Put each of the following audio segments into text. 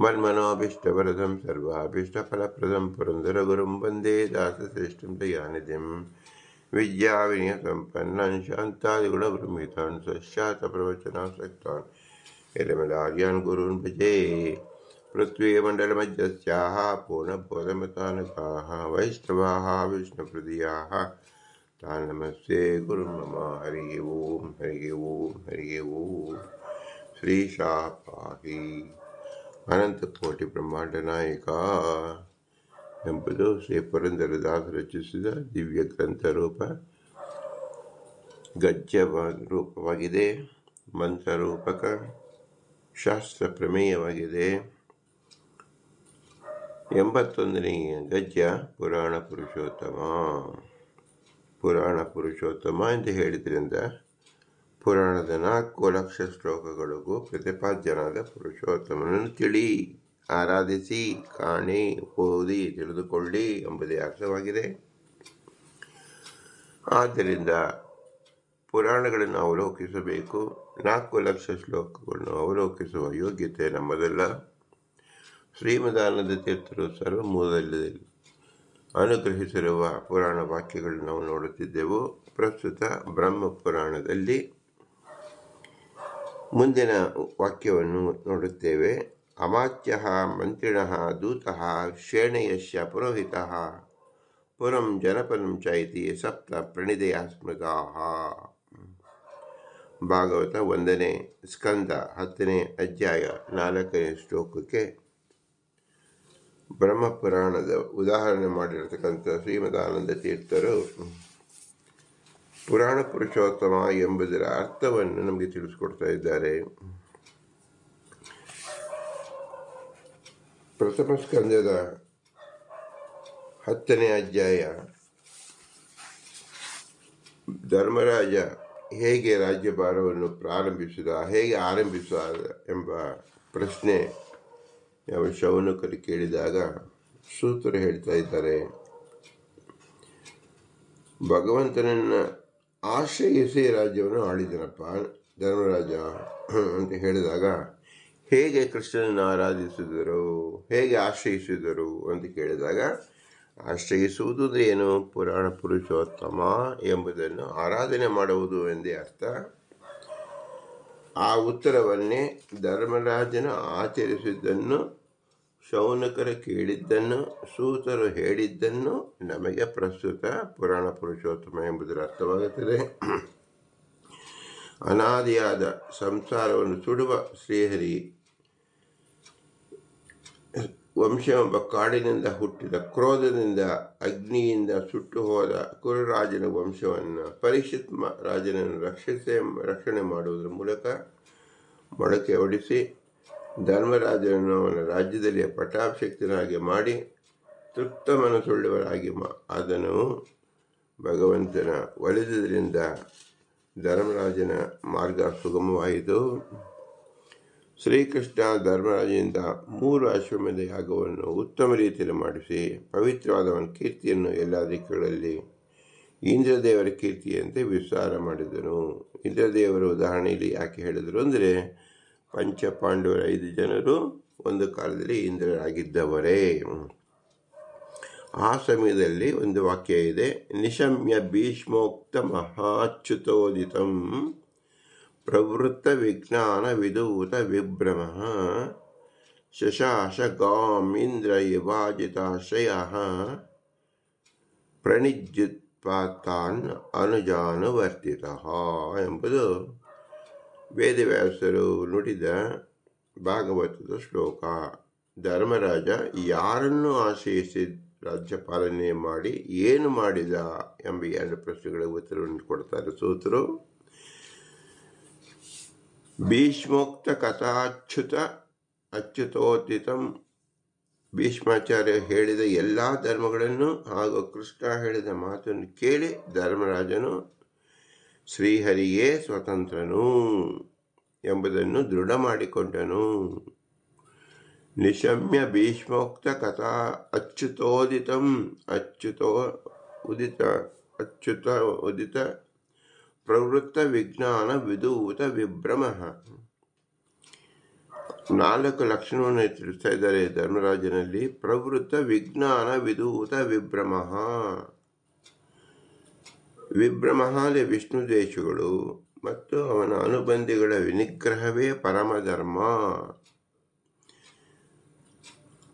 मन्मनोभीष्टवरदं सर्वाभीष्टफलप्रदं पुरन्दरगुरुं वंदे दासश्रेष्ठं दयानिधिं विद्याविनयसम्पन्नान् शान्तादिगुणगृहीतान् सश्चातप्रवचनासक्तान् इलमिलार्यान् गुरून् भजे। पृथ्वीमण्डलमज्जस्याः पूर्णबोधमतानकाः वैष्णवाः विष्णुप्रदीयाः तान् नमस्ते गुरु मम हरिः ओं हरिः ओं हरिः ओं। श्रीशापाहि। ಅನಂತ ಕೋಟಿ ಬ್ರಹ್ಮಾಂಡ ನಾಯಕ ಎಂಬುದು ಶ್ರೀ ಪುರಂದರದಾಸ ರಚಿಸಿದ ದಿವ್ಯ ಗ್ರಂಥ ರೂಪ. ಗಜ್ಜ ರೂಪವಾಗಿದೆ ಮಂತ್ರರೂಪಕ ಶಾಸ್ತ್ರ ಪ್ರಮೇಯವಾಗಿದೆ. ಎಂಬತ್ತೊಂದನೆಯ ಗಜ್ಜ ಪುರಾಣ ಪುರುಷೋತ್ತಮ. ಪುರಾಣ ಪುರುಷೋತ್ತಮ ಎಂದು ಹೇಳಿದ್ರಿಂದ ಪುರಾಣದ ನಾಲ್ಕು ಲಕ್ಷ ಶ್ಲೋಕಗಳಿಗೂ ಪ್ರತಿಪಾದ್ಯನಾದ ಪುರುಷೋತ್ತಮನನ್ನು ತಿಳಿ ಆರಾಧಿಸಿ, ಕಾಣಿ, ಓದಿ, ತಿಳಿದುಕೊಳ್ಳಿ ಎಂಬುದೇ ಅರ್ಥವಾಗಿದೆ. ಆದ್ದರಿಂದ ಪುರಾಣಗಳನ್ನು ಅವಲೋಕಿಸಬೇಕು. ನಾಲ್ಕು ಲಕ್ಷ ಶ್ಲೋಕಗಳನ್ನು ಅವಲೋಕಿಸುವ ಯೋಗ್ಯತೆ ನಮ್ಮದಲ್ಲ. ಶ್ರೀಮದಾನಂದ ತೀರ್ಥರು ಸರ್ವಮೂಲದಲ್ಲಿ ಅನುಗ್ರಹಿಸಿರುವ ಪುರಾಣ ವಾಕ್ಯಗಳನ್ನು ನಾವು ನೋಡುತ್ತಿದ್ದೆವು. ಪ್ರಸ್ತುತ ಬ್ರಹ್ಮ ಪುರಾಣದಲ್ಲಿ ಮುಂದಿನ ವಾಕ್ಯವನ್ನು ನೋಡುತ್ತೇವೆ. ಅಮಾತ್ಯ ಮಂತ್ರಿಣ ದೂತ ಶ್ರೇಣಯಶ್ಯ ಪುರೋಹಿತ ಪುರಂ ಜನಪದಂ ಚ ಇತಿ ಸಪ್ತ ಪ್ರಣಿದಯ ಸ್ಮೃತಾ ಭಾಗವತ ಒಂದನೇ ಸ್ಕಂದ ಹತ್ತನೇ ಅಧ್ಯಾಯ ನಾಲ್ಕನೇ ಶ್ಲೋಕಕ್ಕೆ ಬ್ರಹ್ಮಪುರಾಣದ ಉದಾಹರಣೆ ಮಾಡಿರತಕ್ಕಂಥ ಶ್ರೀಮದಾನಂದ ತೀರ್ಥರು ಪುರಾಣ ಪುರುಷೋತ್ತಮ ಎಂಬುದರ ಅರ್ಥವನ್ನು ನಮಗೆ ತಿಳಿಸ್ಕೊಡ್ತಾ ಇದ್ದಾರೆ. ಪ್ರಥಮ ಸ್ಕಂದದ ಹತ್ತನೇ ಅಧ್ಯಾಯ. ಧರ್ಮರಾಜ ಹೇಗೆ ರಾಜ್ಯಭಾರವನ್ನು ಪ್ರಾರಂಭಿಸಿದ, ಹೇಗೆ ಆರಂಭಿಸಿದ ಎಂಬ ಪ್ರಶ್ನೆ ಯಾವ ಶೌನಕರು ಕೇಳಿದಾಗ ಸೂತ್ರ ಹೇಳ್ತಾ ಇದ್ದಾರೆ. ಭಗವಂತನನ್ನ ಆಶ್ರಯಿಸಿ ರಾಜ್ಯವನ್ನು ಆಳಿದನಪ್ಪ, ಧರ್ಮರಾಜ ಅಂತ ಹೇಳಿದಾಗ, ಹೇಗೆ ಕೃಷ್ಣನನ್ನು ಆರಾಧಿಸಿದರು, ಹೇಗೆ ಆಶ್ರಯಿಸಿದರು ಅಂತ ಕೇಳಿದಾಗ, ಆಶ್ರಯಿಸುವುದು ಏನು, ಪುರಾಣ ಪುರುಷೋತ್ತಮ ಎಂಬುದನ್ನು ಆರಾಧನೆ ಮಾಡುವುದು ಎಂದೇ ಅರ್ಥ. ಆ ಉತ್ತರವನ್ನೇ ಧರ್ಮರಾಜನು ಆಚರಿಸಿದ್ದನ್ನು ಶೌನಕರು ಕೇಳಿದ್ದನ್ನು, ಸೂತರು ಹೇಳಿದ್ದನ್ನು ನಮಗೆ ಪ್ರಸ್ತುತ ಪುರಾಣ ಪುರುಷೋತ್ತಮ ಎಂಬುದರ ಅರ್ಥವಾಗುತ್ತದೆ. ಅನಾದಿಯಾದ ಸಂಸಾರವನ್ನು ಸುಡುವ ಶ್ರೀಹರಿ ವಂಶವೆಂಬ ಕಾಡಿನಿಂದ ಹುಟ್ಟಿದ ಕ್ರೋಧದಿಂದ, ಅಗ್ನಿಯಿಂದ ಸುಟ್ಟು ಹೋದ ಕುರುರಾಜನ ವಂಶವನ್ನು ಪರೀಕ್ಷಿತ್ ರಾಜನನ್ನು ರಕ್ಷಿಸಿ, ರಕ್ಷಣೆ ಮಾಡುವುದರ ಮೂಲಕ ಮೊಳಕೆ ಹೊಡಿಸಿ ಧರ್ಮರಾಜನನ್ನು ಅವನ ರಾಜ್ಯದಲ್ಲಿ ಪಟ್ಟಾಭಿಷಕ್ತನಾಗಿ ಮಾಡಿ ತೃಪ್ತ ಮನಸ್ಸುಳ್ಳವರಾಗಿ ಅದನ್ನು ಭಗವಂತನ ಒಲಿದುದರಿಂದ ಧರ್ಮರಾಜನ ಮಾರ್ಗ ಸುಗಮವಾಯಿತು. ಶ್ರೀಕೃಷ್ಣ ಧರ್ಮರಾಜನಿಂದ ಮೂರು ಅಶ್ವಮೇಧ ಯಾಗವನ್ನು ಉತ್ತಮ ರೀತಿಯಲ್ಲಿ ಮಾಡಿಸಿ, ಪವಿತ್ರವಾದವನ ಕೀರ್ತಿಯನ್ನು ಎಲ್ಲ ದಿಕ್ಕುಗಳಲ್ಲಿ ಇಂದ್ರದೇವರ ಕೀರ್ತಿಯಂತೆ ವಿಸ್ತಾರ ಮಾಡಿದನು. ಇಂದ್ರದೇವರ ಉದಾಹರಣೆಯಲ್ಲಿ ಯಾಕೆ ಹೇಳಿದರು ಅಂದರೆ ಪಂಚ ಪಾಂಡವರ ಐದು ಜನರು ಒಂದು ಕಾಲದಲ್ಲಿ ಇಂದ್ರರಾಗಿದ್ದವರೇ. ಆ ಸಮಯದಲ್ಲಿ ಒಂದು ವಾಕ್ಯ ಇದೆ, ನಿಶಮ್ಯ ಭೀಷ್ಮೋಕ್ತ ಮಹಾಚ್ಯುತೋದಿತಂ ಪ್ರವೃತ್ತ ವಿಜ್ಞಾನ ವಿಧೂತ ವಿಭ್ರಮ ಶಶಾಶ ಗಾಮಿಂದ್ರ ವಿಭಾಜಿತಾಶ್ರಯ ಪ್ರಣಿಜ್ಯುತ್ಪಾತಾನ್ ಅನುಜಾನುವರ್ತಿತ ಎಂಬುದು ವೇದವ್ಯಾಸರು ನುಡಿದ ಭಾಗವತದ ಶ್ಲೋಕ, ಧರ್ಮರಾಜ, ಯಾರನ್ನು ಆಶ್ರಯಿಸಿ ರಾಜ್ಯಪಾಲನೆ ಮಾಡಿ ಏನು ಮಾಡಿದ? ಎಂಬ ಎರಡು ಪ್ರಶ್ನೆಗಳಿಗೆ ಉತ್ತರವನ್ನು ಕೊಡ್ತಾರೆ ಸೂತರು. ಭೀಷ್ಮೋಕ್ತ ಕಥಾಚ್ಯುತ ಅಚ್ಯುತೋದಿತಂ, ಭೀಷ್ಮಾಚಾರ್ಯ ಹೇಳಿದ ಎಲ್ಲ ಧರ್ಮಗಳನ್ನು ಹಾಗೂ ಕೃಷ್ಣ ಹೇಳಿದ ಮಾತನ್ನು ಕೇಳಿ ಧರ್ಮರಾಜನು ಶ್ರೀಹರಿಯೇ ಸ್ವತಂತ್ರನು ಎಂಬುದನ್ನು ದೃಢ ಮಾಡಿಕೊಂಡನು ನಿಶಮ್ಯ ಭೀಷ್ಮೋಕ್ತ ಕಥಾ ಅಚ್ಯುತೋದಿತಂ, ಅಚ್ಯುತೋ ಉದಿತ, ಅಚ್ಯುತ ಉದಿತ, ಪ್ರವೃತ್ತ ವಿಜ್ಞಾನ ವಿದೂತ ವಿಭ್ರಮ. ನಾಲ್ಕು ಲಕ್ಷಣವನ್ನು ತಿಳಿಸ್ತಾ ಇದ್ದಾರೆ ಧರ್ಮರಾಜನಲ್ಲಿ. ಪ್ರವೃತ್ತ ವಿಜ್ಞಾನ ವಿದೂತ ವಿಭ್ರಮ. ವಿಭ್ರಮ ಅಂದರೆ ವಿಷ್ಣು ದೇಶಗಳು ಮತ್ತು ಅವನ ಅನುಬಂಧಿಗಳ ವಿನಿಗ್ರಹವೇ ಪರಮಧರ್ಮ.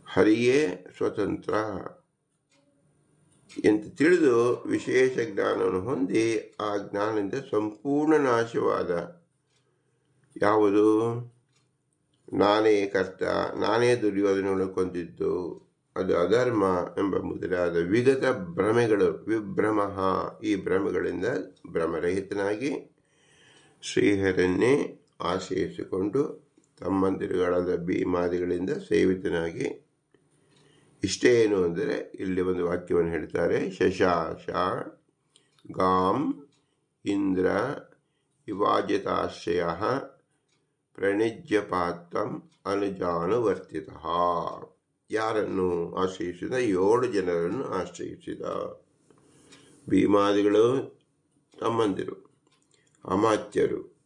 ಹರಿಯೇ ಸ್ವತಂತ್ರ. ಎಂದು ತಿಳಿದು ವಿಶೇಷ ಜ್ಞಾನವನ್ನು ಹೊಂದಿ ಆ ಜ್ಞಾನದಿಂದ ಸಂಪೂರ್ಣ ನಾಶವಾದ ಯಾವುದು? ನಾನೇ ಕರ್ತ, ನಾನೇ ದುರ್ಯೋಧನವನ್ನು ಕೊಂದಿದ್ದು. ಅದು ಅಧರ್ಮ ಎಂಬ ಮೊದಲಾದ ವಿಗತ ಭ್ರಮೆಗಳು, ವಿಭ್ರಮ. ಈ ಭ್ರಮೆಗಳಿಂದ ಭ್ರಮರಹಿತನಾಗಿ ಶ್ರೀಹರನ್ನೇ ಆಶ್ರಯಿಸಿಕೊಂಡು ತಮ್ಮಂದಿರುಗಳಾದ ಭೀಮಾದಿಗಳಿಂದ ಸೇವಿತನಾಗಿ. ಇಷ್ಟೇ ಏನು ಅಂದರೆ, ಇಲ್ಲಿ ಒಂದು ವಾಕ್ಯವನ್ನು ಹೇಳ್ತಾರೆ, ಶಶಾಶ ಗಾಂ ಇಂದ್ರ ವಿವಾಜಿತಾಶ್ರಯ ಪ್ರಣಿಜ್ಯಪಾತಂ ಅನುಜಾನುವರ್ತಿತ. ಯಾರನ್ನು ಆಶ್ರಯಿಸಿದ ಏಳು ಜನರನ್ನು ಆಶ್ರಯಿಸಿದ. ಭೀಮಾದಿಗಳು ತಮ್ಮಂದಿರು, ಅಮಾತ್ಯರು,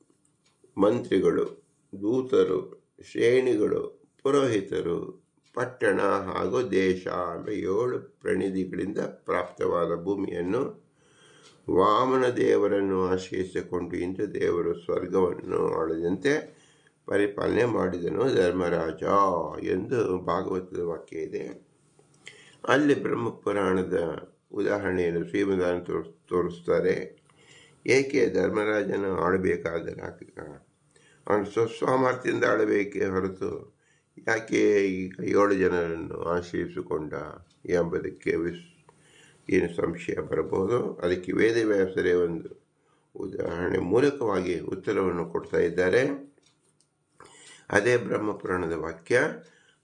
ಮಂತ್ರಿಗಳು, ದೂತರು, ಶ್ರೇಣಿಗಳು, ಪುರೋಹಿತರು, ಪಟ್ಟಣ ಹಾಗೂ ದೇಶ ಎಂಬ ಏಳು ಪ್ರಣಿಧಿಗಳಿಂದ ಪ್ರಾಪ್ತವಾದ ಭೂಮಿಯನ್ನು ವಾಮನ ದೇವರನ್ನು ಆಶ್ರಯಿಸಿಕೊಂಡು ಇಂದು ದೇವರು ಸ್ವರ್ಗವನ್ನು ಆಳದಂತೆ ಪರಿಪಾಲನೆ ಮಾಡಿದನು ಧರ್ಮರಾಜ ಎಂದು ಭಾಗವತದ ವಾಕ್ಯ ಇದೆ. ಅಲ್ಲಿ ಬ್ರಹ್ಮಪುರಾಣದ ಉದಾಹರಣೆಯನ್ನು ಶ್ರೀಮದಾನ ತೋರಿಸ್ ತೋರಿಸ್ತಾರೆ. ಏಕೆ ಧರ್ಮರಾಜನ ಆಳಬೇಕಾದರೆ ಅವನು ಸ್ವಸ್ವಾಮರ್ಥ್ಯದಿಂದ ಆಳಬೇಕೇ ಹೊರತು ಯಾಕೆ ಈ ಏಳು ಜನರನ್ನು ಆಶ್ರಯಿಸಿಕೊಂಡ ಎಂಬುದಕ್ಕೆ ವಿಸ್, ಏನು ಸಂಶಯ ಬರಬಹುದು? ಅದಕ್ಕೆ ವೇದವ್ಯಾಸರೇ ಒಂದು ಉದಾಹರಣೆ ಮೂಲಕವಾಗಿ ಉತ್ತರವನ್ನು ಕೊಡ್ತಾ ಇದ್ದಾರೆ. ಅದೇ ಬ್ರಹ್ಮಪುರಾಣದ ವಾಕ್ಯ,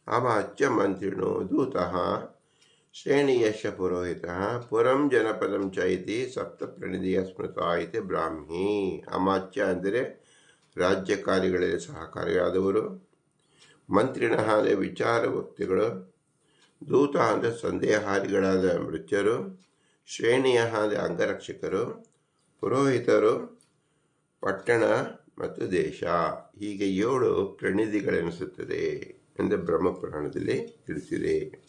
ಅವಾಚ್ಯ ಮಂತ್ರಿಣೋ ದೂತಃ ಶ್ರೇಣಿಯಶ ಪುರೋಹಿತ ಪುರಂ ಜನಪದಂ ಚೈತಿ ಸಪ್ತ ಪ್ರಣಿಧಿಯ ಸ್ಮೃತ ಇದೆ ಬ್ರಾಹ್ಮಿ. ಅಮಾಚ್ಯ ಅಂದರೆ ರಾಜ್ಯ ಕಾರ್ಯಗಳಲ್ಲಿ ಸಹಕಾರಿಯಾದವರು, ಮಂತ್ರಿಣ ಅಂದರೆ ವಿಚಾರ ವ್ಯಕ್ತಿಗಳು ದೂತ ಅಂದರೆ ಸಂದೇಹಾರಿಗಳಾದ ಮೃತ್ಯರು, ಶ್ರೇಣಿಯ ಅಂದರೆ ಅಂಗರಕ್ಷಕರು, ಪುರೋಹಿತರು, ಪಟ್ಟಣ ಮತ್ತು ದೇಶ ಹೀಗೆ ಏಳು ಪ್ರಣಿಧಿಗಳೆನಿಸುತ್ತದೆ ಎಂದು ಬ್ರಹ್ಮಪುರಾಣದಲ್ಲಿ ತಿಳಿಸಿದೆ.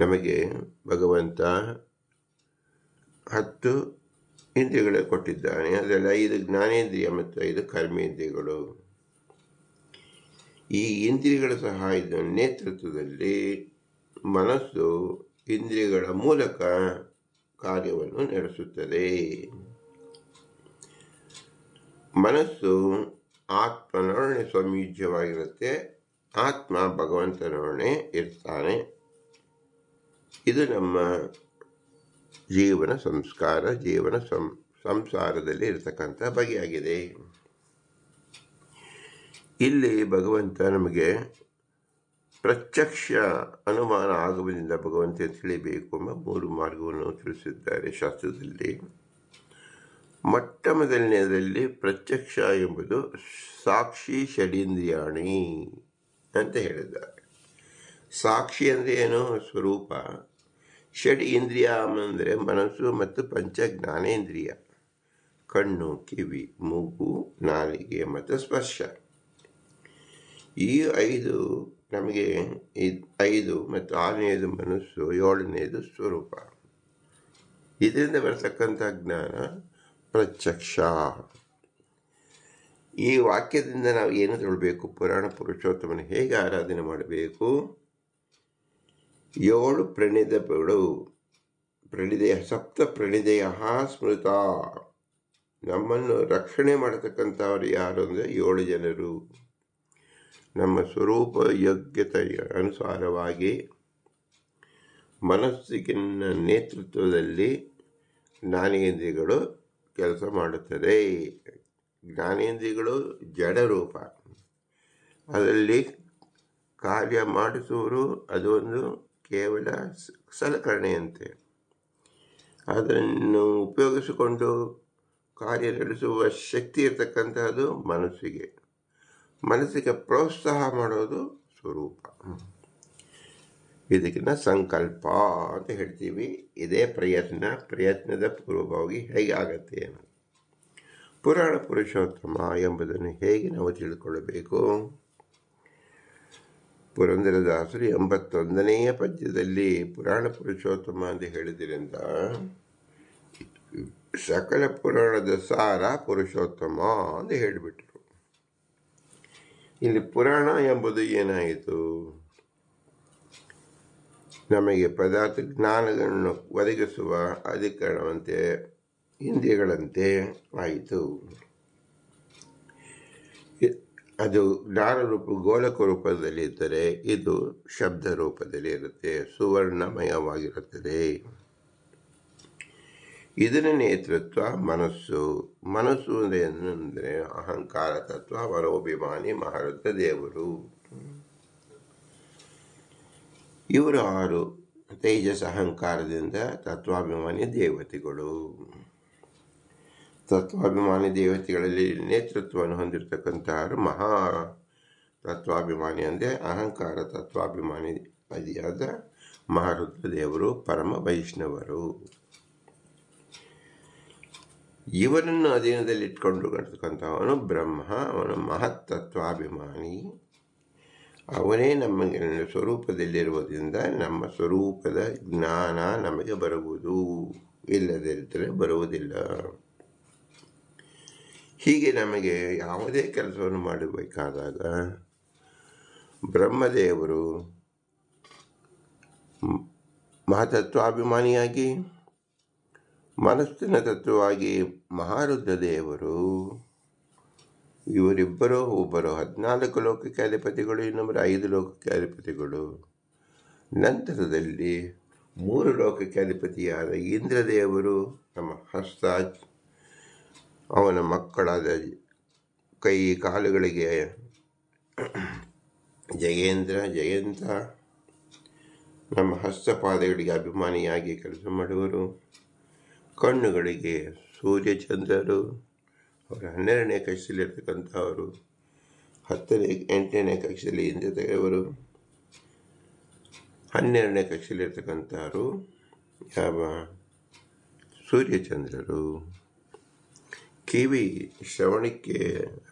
ನಮಗೆ ಭಗವಂತ ಹತ್ತು ಇಂದ್ರಿಯಗಳು ಕೊಟ್ಟಿದ್ದಾನೆ. ಅದರಲ್ಲಿ ಐದು ಜ್ಞಾನೇಂದ್ರಿಯ ಮತ್ತು ಐದು ಕರ್ಮೇಂದ್ರಿಯಗಳು. ಈ ಇಂದ್ರಿಯಗಳ ಸಹಾಯದ ನೇತೃತ್ವದಲ್ಲಿ ಮನಸ್ಸು ಇಂದ್ರಿಯಗಳ ಮೂಲಕ ಕಾರ್ಯವನ್ನು ನಡೆಸುತ್ತದೆ. ಮನಸ್ಸು ಆತ್ಮನೊಡನೆ ಸ್ವಾಮೀಜ್ಯವಾಗಿರುತ್ತೆ ಆತ್ಮ ಭಗವಂತನೊಡನೆ ಇರ್ತಾನೆ. ಇದು ನಮ್ಮ ಜೀವನ ಸಂಸ್ಕಾರ, ಜೀವನ ಸಂಸಾರದಲ್ಲಿ ಇರತಕ್ಕಂಥ ಬಗೆಯಾಗಿದೆ. ಇಲ್ಲಿ ಭಗವಂತ ನಮಗೆ ಪ್ರತ್ಯಕ್ಷ ಅನುಮಾನ ಆಗುವುದರಿಂದ ಭಗವಂತ ತಿಳಿಬೇಕು ಎಂಬ ಮೂರು ಮಾರ್ಗವನ್ನು ತಿಳಿಸಿದ್ದಾರೆ ಶಾಸ್ತ್ರದಲ್ಲಿ. ಮೊಟ್ಟ ಮೊದಲನೆಯದರಲ್ಲಿ ಪ್ರತ್ಯಕ್ಷ ಎಂಬುದು ಸಾಕ್ಷಿ ಷಡೀಂದ್ರಿಯಾಣಿ ಅಂತ ಹೇಳಿದ್ದಾರೆ. ಸಾಕ್ಷಿ ಅಂದರೆ ಏನು? ಸ್ವರೂಪ. ಷಡ್ ಇಂದ್ರಿಯ ಅಂದರೆ ಮನಸ್ಸು ಮತ್ತು ಪಂಚ ಜ್ಞಾನೇಂದ್ರಿಯ ಕಣ್ಣು, ಕಿವಿ, ಮೂಗು, ನಾಲಿಗೆ ಮತ್ತು ಸ್ಪರ್ಶ. ಈ ಐದು ನಮಗೆ ಐದು ಮತ್ತು ಆರನೆಯದು ಮನಸ್ಸು, ಏಳನೆಯದು ಸ್ವರೂಪ. ಇದರಿಂದ ಬರತಕ್ಕಂಥ ಜ್ಞಾನ ಪ್ರತ್ಯಕ್ಷ ಈ ವಾಕ್ಯದಿಂದ ನಾವು ಏನು ತಿಳಬೇಕು? ಪುರಾಣ ಪುರುಷೋತ್ತಮನ ಹೇಗೆ ಆರಾಧನೆ ಮಾಡಬೇಕು? ಏಳು ಪ್ರಣಿದಗಳು ಪ್ರಣಿದೆಯ ಸಪ್ತ ಪ್ರಣಿದೆಯ ಸ್ಮೃತ. ನಮ್ಮನ್ನು ರಕ್ಷಣೆ ಮಾಡತಕ್ಕಂಥವ್ರು ಯಾರು ಅಂದರೆ ಏಳು ಜನರು. ನಮ್ಮ ಸ್ವರೂಪ ಯೋಗ್ಯತೆಯ ಅನುಸಾರವಾಗಿ ಮನಸ್ಸಿಗಿನ ನೇತೃತ್ವದಲ್ಲಿ ಜ್ಞಾನೇಂದ್ರಿಯಗಳು ಕೆಲಸ ಮಾಡುತ್ತದೆ. ಜ್ಞಾನೇಂದ್ರಿಗಳು ಜಡರೂಪ ಅದರಲ್ಲಿ ಕಾರ್ಯ ಮಾಡಿಸುವರು ಅದು ಒಂದು ಕೇವಲ ಸಲಕರಣೆಯಂತೆ. ಅದನ್ನು ಉಪಯೋಗಿಸಿಕೊಂಡು ಕಾರ್ಯ ನಡೆಸುವ ಶಕ್ತಿ ಇರತಕ್ಕಂಥದ್ದು ಮನಸ್ಸಿಗೆ. ಮನಸ್ಸಿಗೆ ಪ್ರೋತ್ಸಾಹ ಮಾಡೋದು ಸ್ವರೂಪ. ಇದಕ್ಕಿಂತ ಸಂಕಲ್ಪ ಅಂತ ಹೇಳ್ತೀವಿ. ಇದೇ ಪ್ರಯತ್ನ, ಪ್ರಯತ್ನದ ಪೂರ್ವಭಾವಿ ಹೇಗೆ ಆಗತ್ತೆ ಪುರಾಣ ಪುರುಷೋತ್ತಮ ಎಂಬುದನ್ನು ಹೇಗೆ ನಾವು ತಿಳ್ಕೊಳ್ಳಬೇಕು ಪುರಂದರದಾಸರು ಎಂಬತ್ತೊಂದನೆಯ ಪದ್ಯದಲ್ಲಿ ಪುರಾಣ ಪುರುಷೋತ್ತಮ ಅಂತ ಹೇಳಿದ್ರಿಂದ, ಸಕಲ ಪುರಾಣದ ಸಾರ ಪುರುಷೋತ್ತಮ ಅಂತ ಹೇಳಿಬಿಟ್ರು. ಇಲ್ಲಿ ಪುರಾಣ ಎಂಬುದು ಏನಾಯಿತು? ನಮಗೆ ಪದಾರ್ಥ ಜ್ಞಾನಗಳನ್ನು ಒದಗಿಸುವ ಅಧಿಕರಣವಂತೆ ಇಂದ್ರಿಯಗಳಂತೆ ಆಯಿತು. ಅದು ಜ್ಞಾನ ರೂಪ ಗೋಲಕ ರೂಪದಲ್ಲಿದ್ದರೆ ಇದು ಶಬ್ದ ರೂಪದಲ್ಲಿ ಇರುತ್ತೆ, ಸುವರ್ಣಮಯವಾಗಿರುತ್ತದೆ. ಇದರ ನೇತೃತ್ವ ಮನಸ್ಸು. ಮನಸ್ಸು ಅಂದರೆ ಅಹಂಕಾರ ತತ್ವ, ಮನೋಭಿಮಾನಿ ಮಹಾರಥ ದೇವರು ಇವರು ಆರು ತೇಜಸ್ ಅಹಂಕಾರದಿಂದ ತತ್ವಾಭಿಮಾನಿ ದೇವತೆಗಳು. ತತ್ವಾಭಿಮಾನಿ ದೇವತೆಗಳಲ್ಲಿ ನೇತೃತ್ವವನ್ನು ಹೊಂದಿರತಕ್ಕಂತಹ ಮಹಾ ತತ್ವಾಭಿಮಾನಿ ಅಂದರೆ ಅಹಂಕಾರ ತತ್ವಾಭಿಮಾನಿ ಅದಿಯಾದ ಮಹಾರುದ್ರ ದೇವರು ಪರಮ ವೈಷ್ಣವರು. ಇವರನ್ನು ಅಧೀನದಲ್ಲಿ ಇಟ್ಕೊಂಡು ಕರ್ತಕ್ಕಂಥವನು ಬ್ರಹ್ಮ, ಅವನು ಮಹತ್ತತ್ವಾಭಿಮಾನಿ ಅವನೇ ನಮ್ಮ ಸ್ವರೂಪದಲ್ಲಿರುವುದರಿಂದ ನಮ್ಮ ಸ್ವರೂಪದ ಜ್ಞಾನ ನಮಗೆ ಬರುವುದು ಇಲ್ಲದಿದ್ದರೆ ಬರುವುದಿಲ್ಲ. ಹೀಗೆ ನಮಗೆ ಯಾವುದೇ ಕೆಲಸವನ್ನು ಮಾಡಬೇಕಾದಾಗ ಬ್ರಹ್ಮದೇವರು ಮಹಾತತ್ವಾಭಿಮಾನಿಯಾಗಿ, ಮನಸ್ಸಿನ ತತ್ವವಾಗಿ ಮಹಾರುದ್ಧ ದೇವರು ಇವರಿಬ್ಬರು, ಒಬ್ಬರು ಹದಿನಾಲ್ಕು ಲೋಕಕ್ಕೆ ಅಧಿಪತಿಗಳು ಇನ್ನೊಬ್ಬರು ಐದು ಲೋಕಕ್ಕೆ ಅಧಿಪತಿಗಳು ನಂತರದಲ್ಲಿ ಮೂರು ಲೋಕಕ್ಕೆ ಅಧಿಪತಿಯಾದ ಇಂದ್ರದೇವರು ನಮ್ಮ ಹಸ್ತ ಅವನ ಮಕ್ಕಳಾದ ಕೈ ಕಾಲುಗಳಿಗೆ ಜಯೇಂದ್ರ, ಜಯಂತ ನಮ್ಮ ಹಸ್ತಪಾದಗಳಿಗೆ ಅಭಿಮಾನಿಯಾಗಿ ಕೆಲಸ ಮಾಡುವರು. ಕಣ್ಣುಗಳಿಗೆ ಸೂರ್ಯಚಂದ್ರರು ಅವರ ಹನ್ನೆರಡನೇ ಕಕ್ಷೆಯಲ್ಲಿರ್ತಕ್ಕಂಥವರು ಹತ್ತನೇ, ಎಂಟನೇ ಕಕ್ಷೆಯಲ್ಲಿ ತೆಗೆಯವರು ಹನ್ನೆರಡನೇ ಕಕ್ಷೆಯಲ್ಲಿರ್ತಕ್ಕಂಥವರು ಯಾವ ಸೂರ್ಯಚಂದ್ರರು ಕಿವಿ ಶ್ರವಣಕ್ಕೆ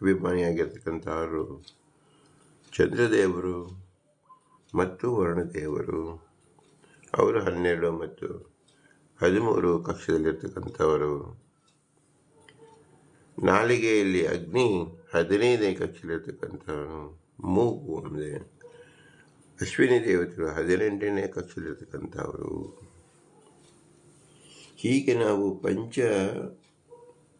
ಅಭಿಮಾನಿಯಾಗಿರ್ತಕ್ಕಂಥವರು ಚಂದ್ರದೇವರು ಮತ್ತು ವರುಣದೇವರು. ಅವರು ಹನ್ನೆರಡು ಮತ್ತು ಹದಿಮೂರು ಕಕ್ಷೆಯಲ್ಲಿರ್ತಕ್ಕಂಥವರು ನಾಲಿಗೆಯಲ್ಲಿ ಅಗ್ನಿ ಹದಿನೈದನೇ ಕಕ್ಷೆಯಲ್ಲಿರ್ತಕ್ಕಂಥವನು ಮೂಗು ಅಂದರೆ ಅಶ್ವಿನಿ ದೇವತೆಗಳು ಹದಿನೆಂಟನೇ ಕಕ್ಷೆಯಲ್ಲಿರ್ತಕ್ಕಂಥವರು ಹೀಗೆ ನಾವು ಪಂಚ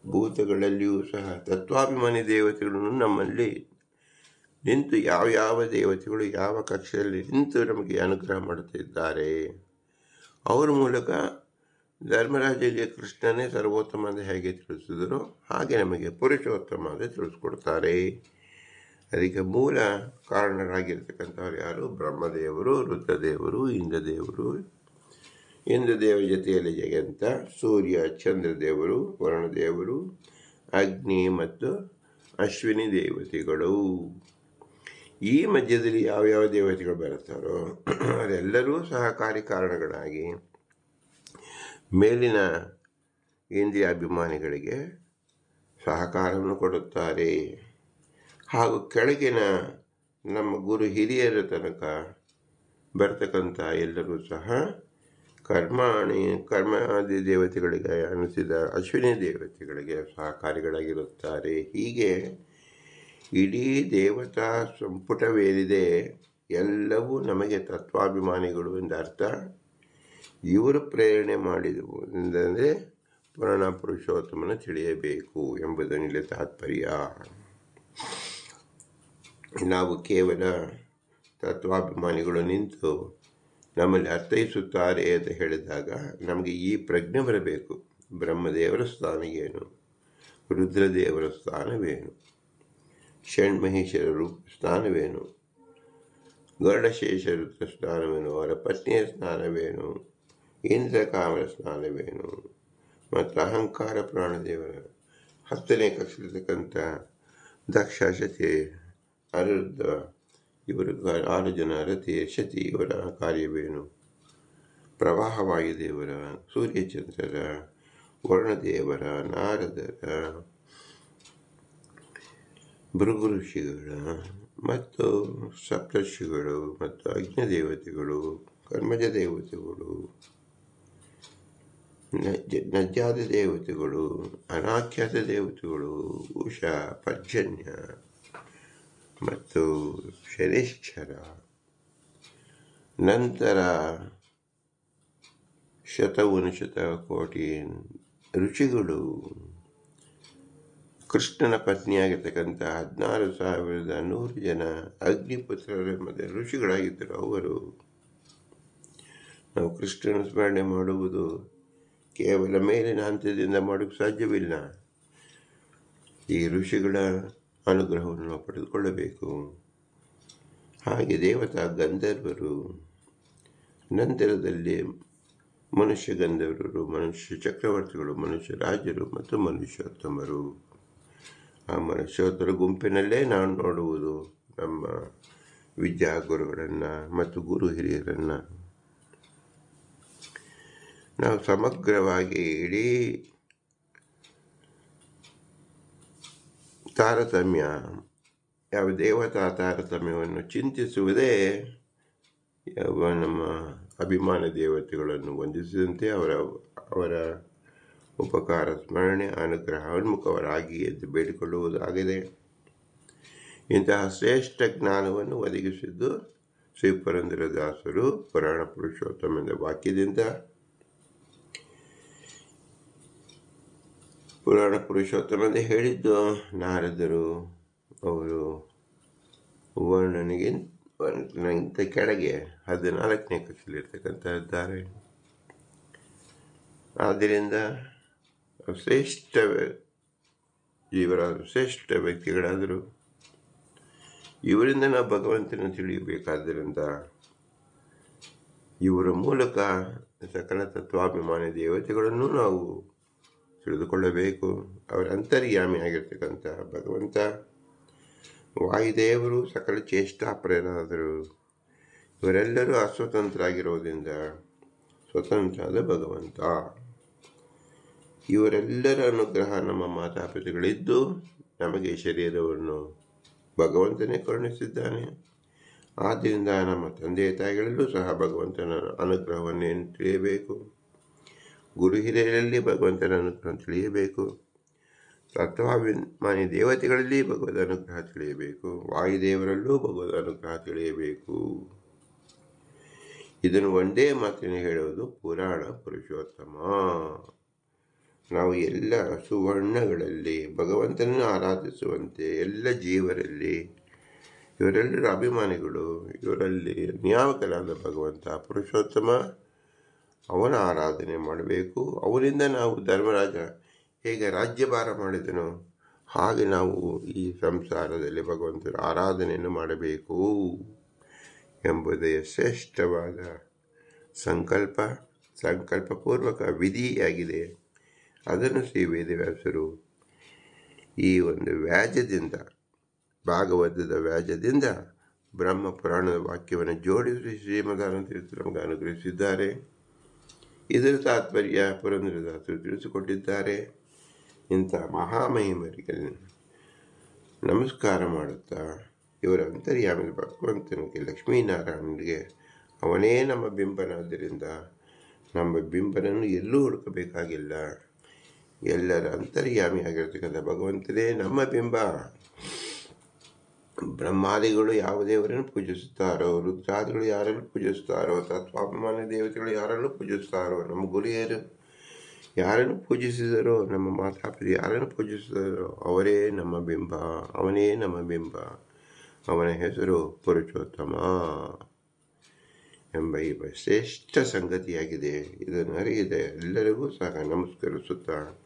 ಭೂತಗಳಲ್ಲಿಯೂ ಸಹ ತತ್ವಾಭಿಮಾನಿ ದೇವತೆಗಳನ್ನು ನಮ್ಮಲ್ಲಿ ನಿಂತು ಯಾವ ಯಾವ ದೇವತೆಗಳು ಯಾವ ಕಕ್ಷೆಯಲ್ಲಿ ನಿಂತು ನಮಗೆ ಅನುಗ್ರಹ ಮಾಡುತ್ತಿದ್ದಾರೆ. ಅವರ ಮೂಲಕ ಧರ್ಮರಾಜಗೆ ಕೃಷ್ಣನೇ ಸರ್ವೋತ್ತಮ ಅಂತ ಹೇಗೆ ತಿಳಿಸಿದರು ಹಾಗೆ ನಮಗೆ ಪುರುಷೋತ್ತಮ ಅಂತ ತಿಳಿಸ್ಕೊಡ್ತಾರೆ. ಅದಕ್ಕೆ ಮೂಲ ಕಾರಣರಾಗಿರ್ತಕ್ಕಂಥವ್ರು ಯಾರು? ಬ್ರಹ್ಮದೇವರು, ರುದ್ರದೇವರು, ಇಂದ್ರದೇವರು. ಇಂದ್ರದೇವ ಜೊತೆಯಲ್ಲಿ ಜಗಂತ ಸೂರ್ಯ, ಚಂದ್ರದೇವರು, ವರುಣದೇವರು, ಅಗ್ನಿ ಮತ್ತು ಅಶ್ವಿನಿ ದೇವತೆಗಳು. ಈ ಮಧ್ಯದಲ್ಲಿ ಯಾವ್ಯಾವ ದೇವತೆಗಳು ಬರುತ್ತಾರೋ, ಅದೆಲ್ಲರೂ ಸಹಕಾರಿ ಕಾರಣಗಳಾಗಿ ಮೇಲಿನ ಇಂದ್ರಿಯ ಅಭಿಮಾನಿಗಳಿಗೆ ಸಹಕಾರವನ್ನು ಕೊಡುತ್ತಾರೆ. ಹಾಗೂ ಕೆಳಗಿನ ನಮ್ಮ ಗುರು ಹಿರಿಯರ ತನಕ ಬರ್ತಕ್ಕಂಥ ಎಲ್ಲರೂ ಸಹ ಕರ್ಮಾಣಿ, ಕರ್ಮಾದಿ ದೇವತೆಗಳಿಗೆ ಅನಿಸಿದ ಅಶ್ವಿನಿ ದೇವತೆಗಳಿಗೆ ಸಹಕಾರಿಗಳಾಗಿರುತ್ತಾರೆ. ಹೀಗೆ ಇಡೀ ದೇವತಾ ಸಂಪುಟವೇನಿದೆ ಎಲ್ಲವೂ ನಮಗೆ ತತ್ವಾಭಿಮಾನಿಗಳು ಎಂದ ಅರ್ಥ ಇವರು ಪ್ರೇರಣೆ ಮಾಡಿದವು. ಎಂದರೆ ಪುರಾಣ ಪುರುಷೋತ್ತಮನ ತಿಳಿಯಬೇಕು ಎಂಬುದರಲ್ಲಿ ತಾತ್ಪರ್ಯ. ನಾವು ಕೇವಲ ತತ್ವಾಭಿಮಾನಿಗಳು ನಿಂತು ನಮ್ಮಲ್ಲಿ ಅರ್ಥೈಸುತ್ತಾರೆ ಅಂತ ಹೇಳಿದಾಗ ನಮಗೆ ಈ ಪ್ರಜ್ಞೆ ಬರಬೇಕು. ಬ್ರಹ್ಮದೇವರ ಸ್ಥಾನ ಏನು? ರುದ್ರದೇವರ ಸ್ಥಾನವೇನು? ಷಣ್ಮಹೇಶ್ವರರು ಸ್ಥಾನವೇನು? ಗರುಡಶೇಷ ಸ್ಥಾನವೇನು? ಅವರ ಪತ್ನಿಯ ಸ್ನಾನವೇನು ಇಂದ್ರ ಕಾಮರ ಸ್ನಾನವೇನು ಮತ್ತು ಅಹಂಕಾರ ಪ್ರಾಣದೇವರ ಹತ್ತನೇ ಕಕ್ಷಿರತಕ್ಕಂಥ ದಕ್ಷ ಶತಿ ಅನಿರುದ್ಧ ಇವರು ಆರು ಜನ ರತಿ ಶತಿ ಇವರ ಕಾರ್ಯವೇನು? ಪ್ರವಾಹವಾಯುದೇವರ ಸೂರ್ಯಚಂದ್ರರ, ವರ್ಣದೇವರ, ನಾರದರ ಭೃಗು ಋಷಿಗಳ ಮತ್ತು ಸಪ್ತರ್ಷಿಗಳು ಮತ್ತು ಅಗ್ನಿ ದೇವತೆಗಳು ಕರ್ಮಜ ದೇವತೆಗಳು ನಜ್ಜಾದ ದೇವತೆಗಳು, ಅನಾಖ್ಯಾತ ದೇವತೆಗಳು, ಉಷಾ, ಪರ್ಜನ್ಯ ಮತ್ತು ಶನಿಶ್ಚರ. ನಂತರ ಶತವನುಶತ ಕೋಟಿ ರುಚಿಗಳು ಕೃಷ್ಣನ ಪತ್ನಿಯಾಗಿರ್ತಕ್ಕಂಥ ಹದಿನಾರು ಸಾವಿರದ ನೂರು ಜನ ಅಗ್ನಿಪುತ್ರರ ಮತ್ತು ಋಷಿಗಳಾಗಿದ್ದರು. ಅವರು ನಾವು ಕೃಷ್ಣನ ಸ್ಮರಣೆ ಮಾಡುವುದು ಕೇವಲ ಮೇಲಿನ ಹಂತದಿಂದ ಮಾಡೋಕ್ಕೆ ಸಾಧ್ಯವಿಲ್ಲ. ಈ ಋಷಿಗಳ ಅನುಗ್ರಹವನ್ನು ನಾವು ಪಡೆದುಕೊಳ್ಳಬೇಕು. ಹಾಗೆ ದೇವತಾ ಗಂಧರ್ವರು ನಂತರದಲ್ಲಿ ಮನುಷ್ಯ ಗಂಧರ್ವರು, ಮನುಷ್ಯ ಚಕ್ರವರ್ತಿಗಳು, ಮನುಷ್ಯ ರಾಜರು ಮತ್ತು ಮನುಷ್ಯೋತ್ತಮರು. ಆ ಮನುಷ್ಯೋತ್ತರ ಗುಂಪಿನಲ್ಲೇ ನಾವು ನೋಡುವುದು ನಮ್ಮ ವಿದ್ಯಾಗುರುಗಳನ್ನು ಮತ್ತು ಗುರು ಹಿರಿಯರನ್ನು. ನಾವು ಸಮಗ್ರವಾಗಿ ಇಡೀ ತಾರತಮ್ಯ, ಯಾವ ದೇವತಾ ತಾರತಮ್ಯವನ್ನು ಚಿಂತಿಸುವುದೇ ಯಾವ ನಮ್ಮ ಅಭಿಮಾನ ದೇವತೆಗಳನ್ನು ವಂದಿಸಿದಂತೆ ಅವರ ಅವರ ಉಪಕಾರ, ಸ್ಮರಣೆ, ಅನುಗ್ರಹ ಉನ್ಮುಖವರಾಗಿ ಎಂದು ಬೇಡಿಕೊಳ್ಳುವುದಾಗಿದೆ. ಇಂತಹ ಶ್ರೇಷ್ಠ ಜ್ಞಾನವನ್ನು ಒದಗಿಸಿದ್ದು ಶ್ರೀ ಪುರಂದರದಾಸರು ಪುರಾಣ ಪುರುಷೋತ್ತಮ ಎಂಬ ವಾಕ್ಯದಿಂದ. ಪುರಾಣ ಪುರುಷೋತ್ತಮಂದ ಹೇಳಿದ್ದು, ನಾರದರು ಅವರು ವರ್ಣನಿಗೆ ವರ್ಣನಿಗಿಂತ ಕೆಳಗೆ ಹದಿನಾಲ್ಕನೇ ಕಕ್ಷೆಯಲ್ಲಿರ್ತಕ್ಕಂಥ ಇದ್ದಾರೆ ಆದ್ದರಿಂದ ಶ್ರೇಷ್ಠ ಜೀವರಾದರು, ಶ್ರೇಷ್ಠ ವ್ಯಕ್ತಿಗಳಾದರು. ಇವರಿಂದ ನಾವು ಭಗವಂತನ ತಿಳಿಯಬೇಕಾದ್ದರಿಂದ ಇವರ ಮೂಲಕ ಸಕಲ ತತ್ವಾಭಿಮಾನಿ ದೇವತೆಗಳನ್ನು ನಾವು ತಿಳಿದುಕೊಳ್ಳಬೇಕು. ಅವರ ಅಂತರ್ಯಾಮಿ ಆಗಿರ್ತಕ್ಕಂಥ ಭಗವಂತ, ವಾಯುದೇವರು ಸಕಲ ಚೇಷ್ಟಾ ಚೇಷ್ಟಾಪ್ರೇರಾದರು ಇವರೆಲ್ಲರೂ ಅಸ್ವತಂತ್ರರಾಗಿರೋದ್ರಿಂದ ಸ್ವತಂತ್ರಾದ ಭಗವಂತ. ಇವರೆಲ್ಲರ ಅನುಗ್ರಹ ನಮ್ಮ ಮಾತಾಪಿತಗಳಿದ್ದು ನಮಗೆ ಶರೀರವನ್ನು ಭಗವಂತನೇ ಕರುಣಿಸಿದ್ದಾನೆ. ಆದ್ದರಿಂದ ನಮ್ಮ ತಂದೆ ತಾಯಿಗಳಲ್ಲೂ ಸಹ ಭಗವಂತನ ಅನುಗ್ರಹವನ್ನೇ ತಿಳಿಯಬೇಕು. ಗುರು ಹಿರಿಯರಲ್ಲಿ ಭಗವಂತನ ಅನುಗ್ರಹ ತಿಳಿಯಬೇಕು. ತತ್ವಾಭಿಮಾನಿ ದೇವತೆಗಳಲ್ಲಿ ಭಗವದ್ ಅನುಗ್ರಹ ತಿಳಿಯಬೇಕು. ವಾಯುದೇವರಲ್ಲೂ ಭಗವದ್ ಅನುಗ್ರಹ ತಿಳಿಯಬೇಕು. ಇದನ್ನು ಒಂದೇ ಮಾತಿನ ಹೇಳುವುದು ಪುರಾಣ ಪುರುಷೋತ್ತಮ. ನಾವು ಎಲ್ಲ ಸುವರ್ಣಗಳಲ್ಲಿ ಭಗವಂತನನ್ನು ಆರಾಧಿಸುವಂತೆ ಎಲ್ಲ ಜೀವರಲ್ಲಿ ಇವರೆಲ್ಲರ ಅಭಿಮಾನಿಗಳು, ಇವರಲ್ಲಿ ನಿಯಾಮಕನಾದ ಭಗವಂತ, ಪುರುಷೋತ್ತಮ ಅವನ ಆರಾಧನೆ ಮಾಡಬೇಕು. ಅವರಿಂದ ನಾವು ಧರ್ಮರಾಜ ಹೇಗೆ ರಾಜ್ಯಭಾರ ಮಾಡಿದನೋ ಹಾಗೆ ನಾವು ಈ ಸಂಸಾರದಲ್ಲಿ ಭಗವಂತನ ಆರಾಧನೆಯನ್ನು ಮಾಡಬೇಕು ಎಂಬುದೇ ಶ್ರೇಷ್ಠವಾದ ಸಂಕಲ್ಪ, ಸಂಕಲ್ಪಪೂರ್ವಕ ವಿಧಿಯಾಗಿದೆ. ಅದನ್ನು ಶ್ರೀ ವೇದವ್ಯಾಸರು ಈ ಒಂದು ವ್ಯಾಜದಿಂದ ಭಾಗವತದ ವ್ಯಾಜದಿಂದ ಬ್ರಹ್ಮ ಪುರಾಣದ ವಾಕ್ಯವನ್ನು ಜೋಡಿಸಿ ಶ್ರೀಮದಾನಂದ ನಮಗೆ ಅನುಗ್ರಹಿಸಿದ್ದಾರೆ. ಇದರ ತಾತ್ಪರ್ಯ ಪುರಂದರದಾಸರು ತಿಳಿಸಿಕೊಟ್ಟಿದ್ದಾರೆ. ಇಂಥ ಮಹಾಮಹಿಮರಿಗೆ ನಮಸ್ಕಾರ ಮಾಡುತ್ತಾ, ಇವರ ಅಂತರ್ಯಾಮಿ ಭಗವಂತನಿಗೆ, ಲಕ್ಷ್ಮೀನಾರಾಯಣನಿಗೆ, ಅವನೇ ನಮ್ಮ ಬಿಂಬನಾದ್ದರಿಂದ ನಮ್ಮ ಬಿಂಬನನ್ನು ಎಲ್ಲೂ ಹುಡುಕಬೇಕಾಗಿಲ್ಲ. ಎಲ್ಲರ ಅಂತರ್ಯಾಮಿ ಆಗಿರ್ತಕ್ಕಂಥ ಭಗವಂತನೇ ನಮ್ಮ ಬಿಂಬ. ಬ್ರಹ್ಮಾದಿಗಳು ಯಾವ ದೇವರನ್ನು ಪೂಜಿಸುತ್ತಾರೋ, ರುದ್ರಾದಿಗಳು ಯಾರನ್ನು ಪೂಜಿಸುತ್ತಾರೋ, ತತ್ವಾಭಿಮಾನ ದೇವತೆಗಳು ಯಾರನ್ನು ಪೂಜಿಸುತ್ತಾರೋ, ನಮ್ಮ ಗುರಿಯರು ಯಾರನ್ನು ಪೂಜಿಸಿದರೋ, ನಮ್ಮ ಮಾತಾಪಿತ ಯಾರನ್ನು ಪೂಜಿಸಿದರೋ, ಅವರೇ ನಮ್ಮ ಬಿಂಬ, ಅವನೇ ನಮ್ಮ ಬಿಂಬ, ಅವನ ಹೆಸರು ಪುರುಷೋತ್ತಮ ಎಂಬ ಈ ಶ್ರೇಷ್ಠ ಸಂಗತಿಯಾಗಿದೆ. ಇದನ್ನು ಅರಿಯದೆ ಎಲ್ಲರಿಗೂ ಸಹ ನಮಸ್ಕರಿಸುತ್ತಾ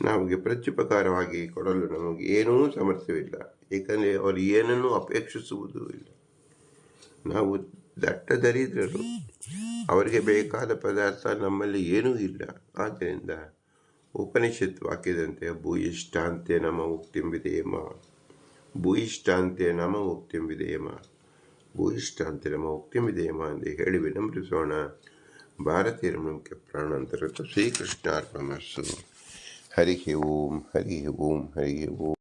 ನಮಗೆ ಪ್ರತ್ಯುಪಕಾರವಾಗಿ ಕೊಡಲು ನಮಗೆ ಏನೂ ಸಮರ್ಥವಿಲ್ಲ ಏಕೆಂದರೆ ಅವರು ಏನನ್ನೂ ಅಪೇಕ್ಷಿಸುವುದೂ ಇಲ್ಲ. ನಾವು ದಟ್ಟ ದರಿದ್ರರು. ಅವರಿಗೆ ಬೇಕಾದ ಪದಾರ್ಥ ನಮ್ಮಲ್ಲಿ ಏನೂ ಇಲ್ಲ. ಆದ್ದರಿಂದ ಉಪನಿಷತ್ ವಾಕ್ಯದಂತೆ ಭೂಯಿಷ್ಠಾಂತೆ ನಮ ಉಕ್ತಿಂಬಿದೇಮ ಭೂಯಿಷ್ಟಾಂತೆ ನಮ ಉಕ್ತಿಂಬಿದೇಮ ಭೂಯಿಷ್ಟಾಂತೆ ನಮ ಉಕ್ತಿಂಬಿದೇಮ ಎಂದು ಹೇಳಿ ವಿನಮ್ರಿಸೋಣ ಭಾರತೀಯರ ಮುಖ್ಯ ಪ್ರಾಣಾಂತರಕ್ಕೆ ಶ್ರೀಕೃಷ್ಣಾರ್ಪಣಸ್ಸು هريكي بوم هريكي بوم هريكي بوم